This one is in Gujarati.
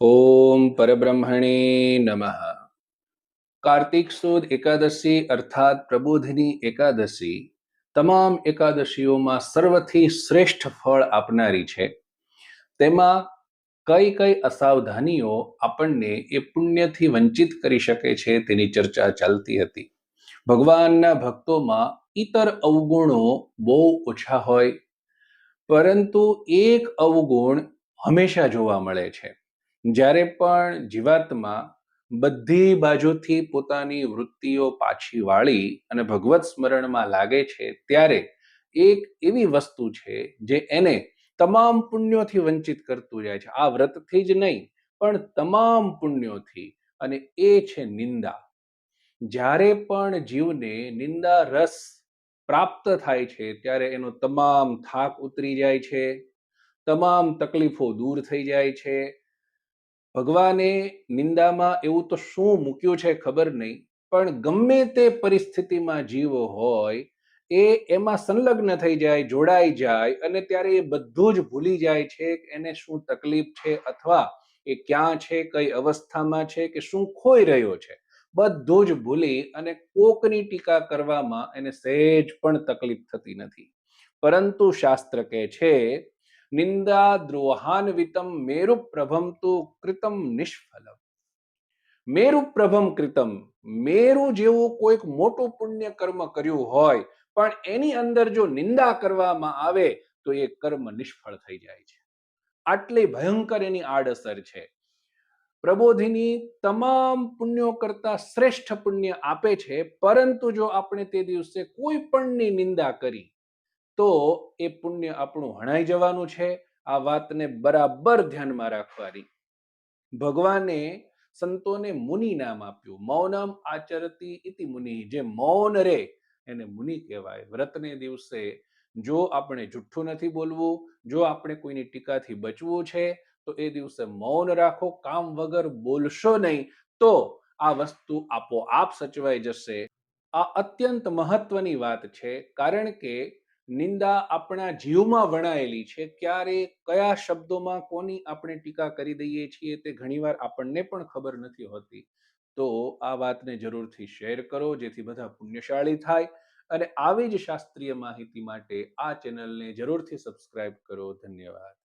ઓમ પરબ્રહ્મણે નમઃ કાર્તિક સુદ એકાદશી અર્થાત પ્રબોધિની એકાદશી તમામ એકાદશીઓમાં સર્વથી શ્રેષ્ઠ ફળ આપનારી છે। તેમાં કઈ કઈ અસાવધાનીઓ આપણને એ પુણ્યથી વંચિત કરી શકે છે તેની ચર્ચા ચાલતી હતી ભગવાનના ભક્તોમાં ઇતર અવગુણો બહુ ઓછા હોય પરંતુ એક અવગુણ હંમેશા જોવા મળે છે। જ્યારે પણ જીવાત્મા બધી બાજુથી પોતાની વૃત્તિઓ પાછી વાળી અને ભગવત સ્મરણમાં લાગે છે, ત્યારે એક એવી વસ્તુ છે જે એને તમામ પુણ્યોથી વંચિત કરતું જાય છે. આ વ્રતથી જ નહીં, પણ તમામ પુણ્યોથી અને એ છે નિંદા. જ્યારે પણ જીવને નિંદા રસ પ્રાપ્ત થાય છે, ત્યારે એનો તમામ થાક ઉતરી જાય છે, તમામ તકલીફો દૂર થઈ જાય છે ભગવાને નિંદામાં એવું તો શું મૂક્યું છે ખબર નહીં, પણ ગમે તે પરિસ્થિતિમાં જીવ હોય, એ એમાં સંલગ્ન થઈ જાય, જોડાઈ જાય અને ત્યારે એ બધું જ ભૂલી જાય છે એને શું તકલીફ છે અથવા એ ક્યાં છે, કઈ અવસ્થામાં છે કે શું ખોઈ રહ્યો છે. બધું જ ભૂલી અને કોકની ટીકા કરવામાં એને સહેજ પણ તકલીફ થતી નથી. પરંતુ શાસ્ત્ર કહે છે નિંદા દ્રોહાન્વિતમ મેરુ પ્રભમ તો કૃતમ નિષ્ફલમ મેરુ પ્રભમ કૃતમ મેરુ જેવું કોઈક મોટું પુણ્ય કર્મ કર્યું હોય પણ એની અંદર જો નિંદા કરવામાં આવે તો એ કર્મ નિષ્ફળ થઈ જાય છે આટલી ભયંકર એની આડઅસર છે પ્રબોધિની તમામ પુણ્યો કરતા શ્રેષ્ઠ પુણ્ય આપે છે પરંતુ જો આપણે તે દિવસે કોઈ પણની નિંદા કરી તો એ પુણ્ય આપણું હણાઈ જવાનું છે. આ વાતને બરાબર ધ્યાનમાં રાખવાની. ભગવાને સંતોને મુનિ નામ આપ્યું. મૌનમ આચરતી ઇતિ મુનિ. જે મૌન રે એને મુનિ કહેવાય. વ્રતને દિવસે જો આપણે જુઠ્ઠું નથી બોલવું, જો આપણે કોઈની ટીકાથી બચવું છે, તો એ દિવસે મૌન રાખો. કામ વગર બોલશો નહીં, તો આ વસ્તુ આપોઆપ સચવાઈ જશે. આ અત્યંત મહત્વની વાત છે. કારણ કે નિંદા આપણા જીવમાં વણાયેલી છે. ક્યારે, કયા શબ્દોમાં કોની આપણે ટીકા કરી દઈએ છીએ તે ઘણીવાર આપણને પણ ખબર નથી હોતી. તો આ વાતને જરૂરથી શેર કરો, જેથી બધા પુણ્યશાળી થાય. અને આવી જ શાસ્ત્રીય માહિતી માટે આ ચેનલને જરૂરથી સબસ્ક્રાઇબ કરો. ધન્યવાદ.